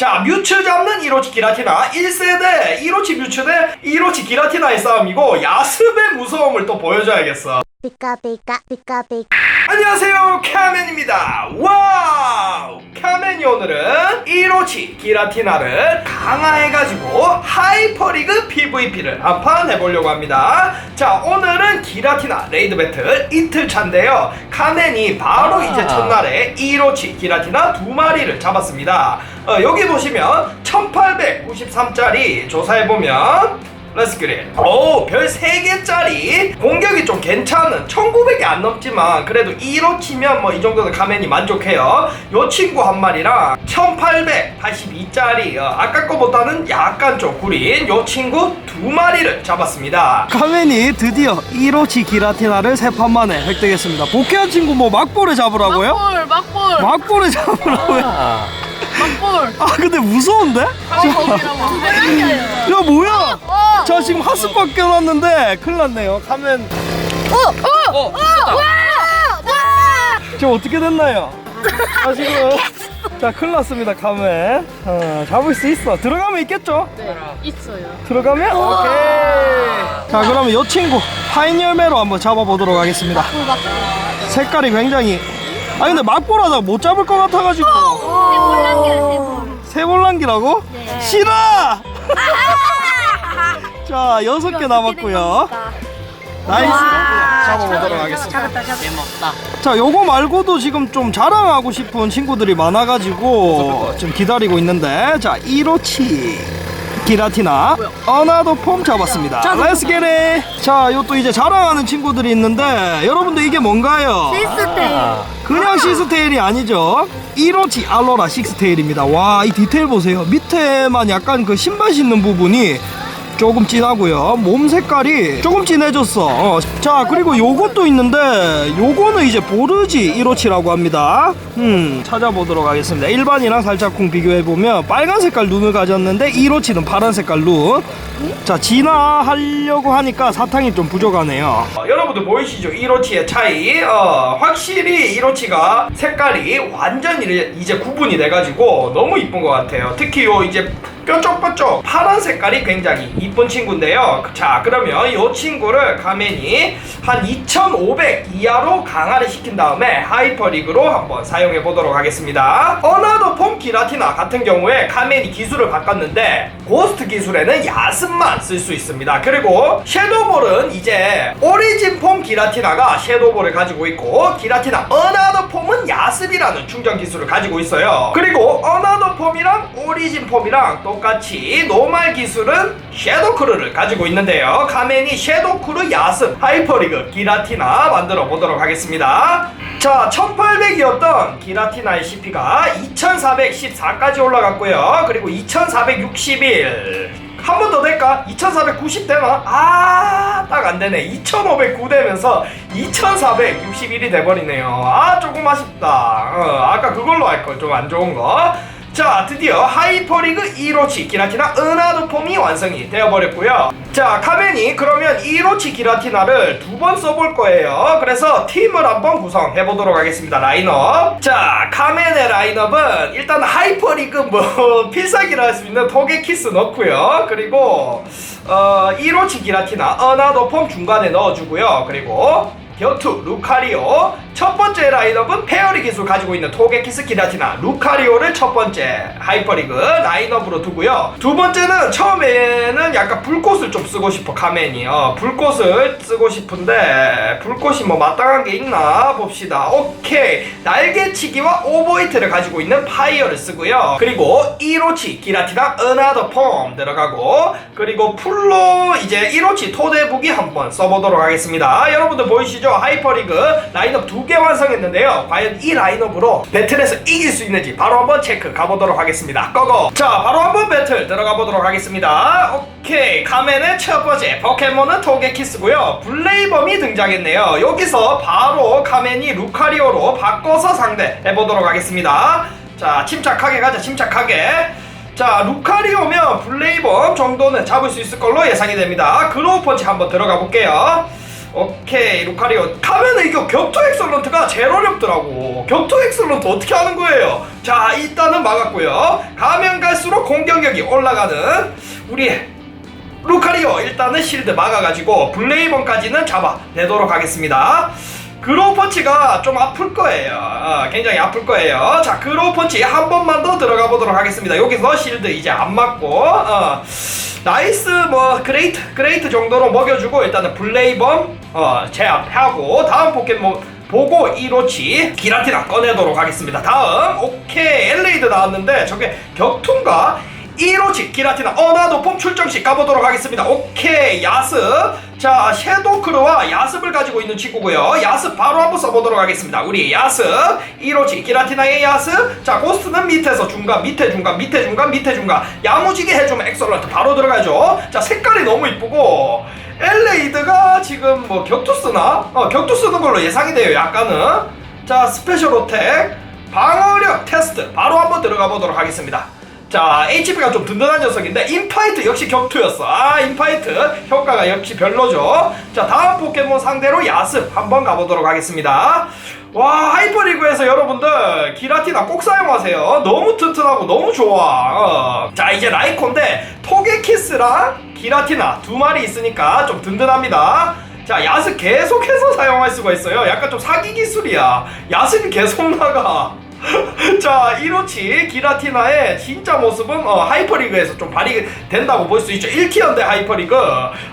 자 뮤츠 잡는 이로치 기라티나 1세대 이로치 뮤츠 대 이로치 기라티나의 싸움이고 야습의 무서움을 또 보여줘야겠어. 안녕하세요 카멘입니다. 와우 카멘 이 오늘은 이로치 기라티나를 강화해가지고 하이퍼리그 PVP를 한판 해보려고 합니다. 자 오늘은 기라티나 레이드 배틀 이틀 차인데요. 카멘이 바로 아. 이제 첫날에 이로치 기라티나 두 마리를 잡았습니다. 어, 여기 보시면 1893짜리 조사해보면 렛츠 그릿 오별 3개짜리. 공격이 좀 괜찮은 1900이 안 넘지만 그래도 1호 치면 뭐 이 정도는 가면이 만족해요. 요 친구 한 마리랑 1882짜리. 어, 아까 거보다는 약간 좀 구린 요 친구 두 마리를 잡았습니다. 카멘이 드디어 1호치 기라티나를 세 판 만에 획득했습니다. 복귀한 친구 뭐 막볼에 잡으라고요? 막볼 막볼. 막볼에 잡으라고요? 막볼. 아 근데 무서운데? 막볼이라고 야 뭐야? 자 지금 하스박 껴놨는데 큰일 났네요. 카멘 어! 지금 어떻게 됐나요? 아 지금. 자 큰일 났습니다 카멘 어, 잡을 수 있어. 들어가면 있겠죠? 네 있어요. 들어가면? 오케이. 자 그러면 이 친구 파인 열매로 한번 잡아보도록 하겠습니다. 색깔이 굉장히 아 근데 막보라다 못 잡을 것 같아가지고. 세볼란기라고? 싫어! 자 여섯 개 남았고요. 나이스. 잡아보도록 하겠습니다. 자 요거 말고도 지금 좀 자랑하고 싶은 친구들이 많아가지고 지금 기다리고 있는데. 자 1호치 기라티나 어나더 폼 잡았습니다. 렛츠 겟잇 자요 또 이제 자랑하는 친구들이 있는데 여러분들 이게 뭔가요? 그냥 시스테일이 아니죠. 1호치 알로라 식스테일입니다. 와 이 디테일 보세요. 밑에만 약간 그 신발 신는 부분이 조금 진하고요 몸 색깔이 조금 진해졌어 어, 자 그리고 요것도 있는데 요거는 이제 보르지 1호치라고 합니다 음 찾아보도록 하겠습니다 일반이랑 살짝쿵 비교해보면 빨간 색깔 눈을 가졌는데 1호치는 파란 색깔 눈자 진화하려고 하니까 사탕이 좀 부족하네요 어, 여러분들 보이시죠? 1호치의 차이. 어, 확실히 1호치가 색깔이 완전 히 이제 구분이 돼가지고 너무 이쁜 것 같아요. 특히 요 이제 뾰족뾰족 파란 색깔이 굉장히 이쁜 친구인데요. 자, 그러면 이 친구를 가면이 한 2,500 이하로 강화를 시킨 다음에 하이퍼리그로 한번 사용해 보도록 하겠습니다. 어나더 폼 기라티나 같은 경우에 카멘이 기술을 바꿨는데 고스트 기술에는 야습만 쓸 수 있습니다. 그리고 섀도볼은 이제 오리진 폼 기라티나가 섀도볼을 가지고 있고 기라티나 어나더 폼은 야습이라는 충전 기술을 가지고 있어요. 그리고 어나더 폼이랑 오리진 폼이랑 똑같이 노말 기술은 섀도크루를 가지고 있는데요. 가멘이 섀도크루 야습 하이퍼리그 기라티나 만들어 보도록 하겠습니다. 자, 1800이었던 기라티나의 CP가 2414까지 올라갔고요. 그리고 2461. 한 번 더 될까? 2490 되나? 아, 딱 안 되네. 2509 되면서 2461이 돼버리네요. 아, 조금 아쉽다. 어, 아까 그걸로 할 걸 좀 안 좋은 거. 자, 드디어 하이퍼리그 1호치 기라티나 은하드 폼이 완성이 되어버렸고요. 자, 카멘이 그러면 1호치 기라티나를 두 번 써볼 거예요. 그래서 팀을 한번 구성해보도록 하겠습니다. 라인업. 자, 카멘의 라인업은 일단 하이퍼리그 뭐 필살기라 할 수 있는 토게 키스 넣고요. 그리고 어, 1호치 기라티나 은하드 폼 중간에 넣어주고요. 그리고 격투 루카리오 첫 번째 라인업은 페어리 기술 가지고 있는 토게키스 기라티나 루카리오를 첫 번째 하이퍼리그 라인업으로 두고요. 두 번째는 처음에는 약간 불꽃을 좀 쓰고 싶어 어, 불꽃을 쓰고 싶은데 불꽃이 뭐 마땅한 게 있나 봅시다. 오케이. 날개치기와 오버히트를 가지고 있는 파이어를 쓰고요. 그리고 1호치 기라티나 은하더 폼 들어가고 그리고 풀로 이제 1호치 토대북이 한번 써보도록 하겠습니다. 여러분들 보이시죠? 하이퍼리그 라인업 두개 완성했는데요. 과연 이 라인업으로 배틀에서 이길 수 있는지 바로 한번 체크 가보도록 하겠습니다. 고고! 자 바로 한번 배틀 들어가 보도록 하겠습니다. 오케이. 카멘의 첫 번째 포켓몬은 토게키스고요. 블레이범이 등장했네요. 여기서 바로 카멘이 루카리오로 바꿔서 상대 해보도록 하겠습니다. 자 침착하게 가자 침착하게. 자 루카리오면 블레이범 정도는 잡을 수 있을 걸로 예상이 됩니다. 그로우 펀치 한번 들어가 볼게요 오케이 루카리오 가면은 이거 격투 엑설런트가 제일 어렵더라고 격투 엑설런트 어떻게 하는 거예요 자 일단은 막았고요 가면 갈수록 공격력이 올라가는 우리 루카리오 일단은 실드 막아가지고 블레이번까지는 잡아내도록 하겠습니다. 그로우펀치가 좀 아플 거예요. 어, 굉장히 아플 거예요. 자, 그로우펀치 한 번만 더 들어가 보도록 하겠습니다. 여기서 실드 이제 안 맞고, 어, 나이스, 뭐, 그레이트, 그레이트 정도로 먹여주고, 일단은 블레이범, 어, 제압하고, 다음 포켓몬 보고 이로치 기라티나 꺼내도록 하겠습니다. 다음, 오케이, 엘레이드 나왔는데, 저게 격투인가? 1호치 기라티나 어나도폼 출정식 가보도록 하겠습니다. 오케이 야습 자 섀도크루와 야습을 가지고 있는 친구고요. 야습 바로 한번 써보도록 하겠습니다. 우리 야습 1호치 기라티나의 야습 자 고스트는 밑에서 중간 밑에 중간 밑에 중간 밑에 중간 야무지게 해주면 엑설런트 바로 들어가죠. 자 색깔이 너무 이쁘고 엘레이드가 지금 뭐 격투 쓰나? 어 격투 쓰는 걸로 예상이 돼요. 약간은 자 스페셜 어택 방어력 테스트 바로 한번 들어가 보도록 하겠습니다. 자, HP가 좀 든든한 녀석인데 인파이트 역시 격투였어. 아, 인파이트 효과가 역시 별로죠. 자, 다음 포켓몬 상대로 야습 한번 가보도록 하겠습니다. 와, 하이퍼리그에서 여러분들 기라티나 꼭 사용하세요. 너무 튼튼하고 너무 좋아. 어. 자, 이제 라이콘데 토게키스랑 기라티나 두 마리 있으니까 좀 든든합니다. 자, 야습 계속해서 사용할 수가 있어요. 약간 좀 사기 기술이야. 야습이 계속 나가. 자, 이로치 기라티나의 진짜 모습은 어, 하이퍼리그에서 좀 발휘된다고 볼 수 있죠. 1티어인데 하이퍼리그.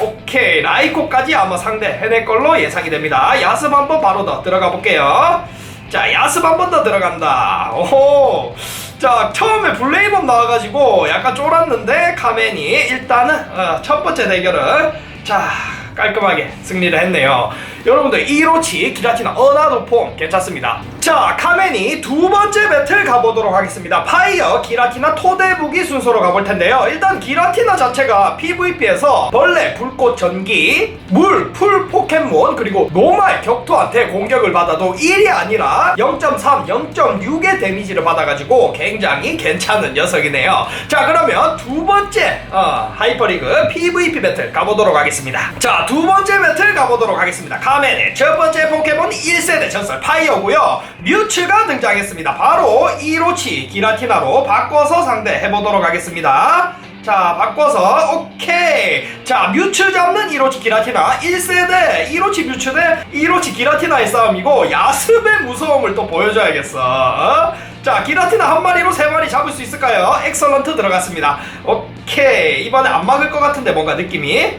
오케이, 라이코까지 아마 상대 해낼 걸로 예상이 됩니다. 야습 한번 바로 더 들어가 볼게요. 자, 야습 한번 더 들어간다. 오호. 자, 처음에 블레이범 나와가지고 약간 쫄았는데 카멘이 일단은 어, 첫 번째 대결을 자 깔끔하게 승리를 했네요. 여러분들 1호치 기라티나 어나도폼 괜찮습니다. 자 카멘이 두 번째 배틀 가보도록 하겠습니다. 파이어 기라티나 토대부기 순서로 가볼 텐데요. 일단 기라티나 자체가 PVP에서 벌레, 불꽃, 전기, 물, 풀 포켓몬 그리고 노말 격투한테 공격을 받아도 1이 아니라 0.3, 0.6의 데미지를 받아가지고 굉장히 괜찮은 녀석이네요. 자 그러면 두 번째 어, 하이퍼리그 PVP 배틀 가보도록 하겠습니다. 자 두 번째 배틀 가보도록 하겠습니다. 카멘의 첫 번째 포켓몬 1세대 전설 파이어고요. 뮤츠가 등장했습니다. 바로 이로치 기라티나로 바꿔서 상대해보도록 하겠습니다. 자 바꿔서 오케이 자 뮤츠 잡는 이로치 기라티나 1세대 이로치 뮤츠 대 이로치 기라티나의 싸움이고 야습의 무서움을 또 보여줘야겠어 어? 자 기라티나 한 마리로 세 마리 잡을 수 있을까요? 엑설런트 들어갔습니다 오케이 이번에 안 막을 것 같은데 뭔가 느낌이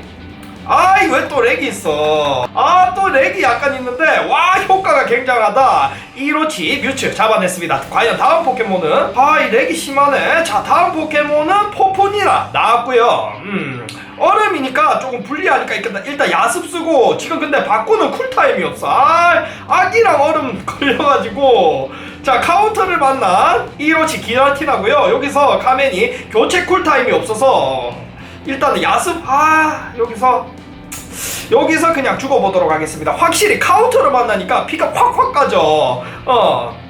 아이 왜 또 렉이 있어? 아 또 렉이 약간 있는데 와 효과가 굉장하다. 이로치 뮤츠 잡아냈습니다. 과연 다음 포켓몬은? 아이 렉이 심하네. 자 다음 포켓몬은 포폰이라 나왔고요. 음 얼음이니까 조금 불리하니까 일단, 일단 야습 쓰고 지금 근데 바꾸는 쿨타임이 없어. 아 아기랑 얼음 걸려가지고. 자 카운터를 만난 이로치 기라티나고요. 여기서 카멘이 교체 쿨타임이 없어서 일단은 야습 아 여기서 여기서 그냥 죽어보도록 하겠습니다. 확실히 카운터를 만나니까 피가 확확 가죠 어.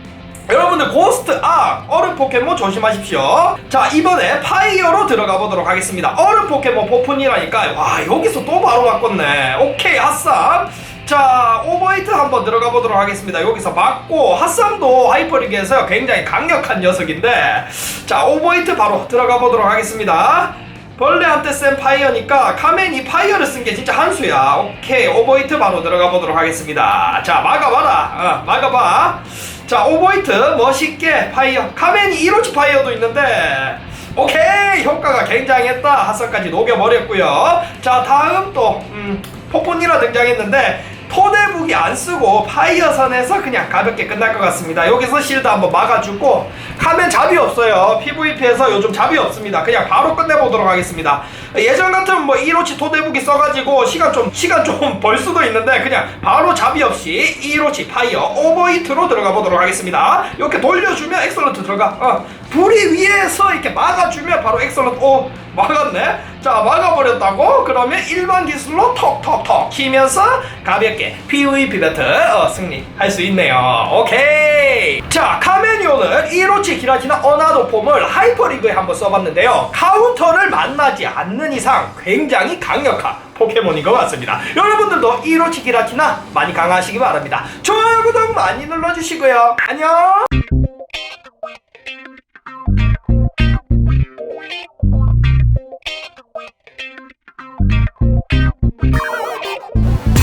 여러분들 고스트 아 얼음 포켓몬 조심하십시오. 자 이번에 파이어로 들어가 보도록 하겠습니다. 얼음 포켓몬 포푼이라니까 와 여기서 또 바로 바꿨네. 오케이 핫삼. 자 오버히트 한번 들어가 보도록 하겠습니다. 여기서 맞고 핫삼도 하이퍼리그에서 굉장히 강력한 녀석인데 자 오버히트 바로 들어가 보도록 하겠습니다 벌레한테 센 파이어니까 카멘이 파이어를 쓴 게 진짜 한수야. 오케이 오버히트 바로 들어가 보도록 하겠습니다. 자 막아봐라. 어, 막아봐. 자 오버히트 멋있게 파이어. 카멘이 1호치 파이어도 있는데. 오케이 효과가 굉장했다. 하선까지 녹여버렸고요. 자 다음 또 음, 포폰이라 등장했는데 토대북이 안 쓰고 파이어 선에서 그냥 가볍게 끝날 것 같습니다. 여기서 실드 한번 막아주고 카멘 잡이 없어요. PVP에서 요즘 잡이 없습니다. 그냥 바로 끝내보도록 하겠습니다. 예전 같으면 뭐 1호치 토대북이 써가지고 시간 좀 시간 좀 벌 수도 있는데 그냥 바로 잡이 없이 1호치 파이어 오버히트로 들어가 보도록 하겠습니다. 이렇게 돌려주면 엑설런트 들어가. 어. 불이 위에서 이렇게 막아주면 바로 엑설런트 오 막았네. 자 막아버렸다고 그러면 일반 기술로 톡톡톡 키면서 가볍게 PVP 배틀 어, 승리할 수 있네요. 오케이. 자 카메니오는 1호치 기라티나 어나도 폼을 하이퍼리그에 한번 써봤는데요. 카운터를 만나지 않는 이상 굉장히 강력한 포켓몬인 것 같습니다. 여러분들도 1호치 기라티나 많이 강화하시기 바랍니다. 좋아요 구독 많이 눌러주시고요. 안녕.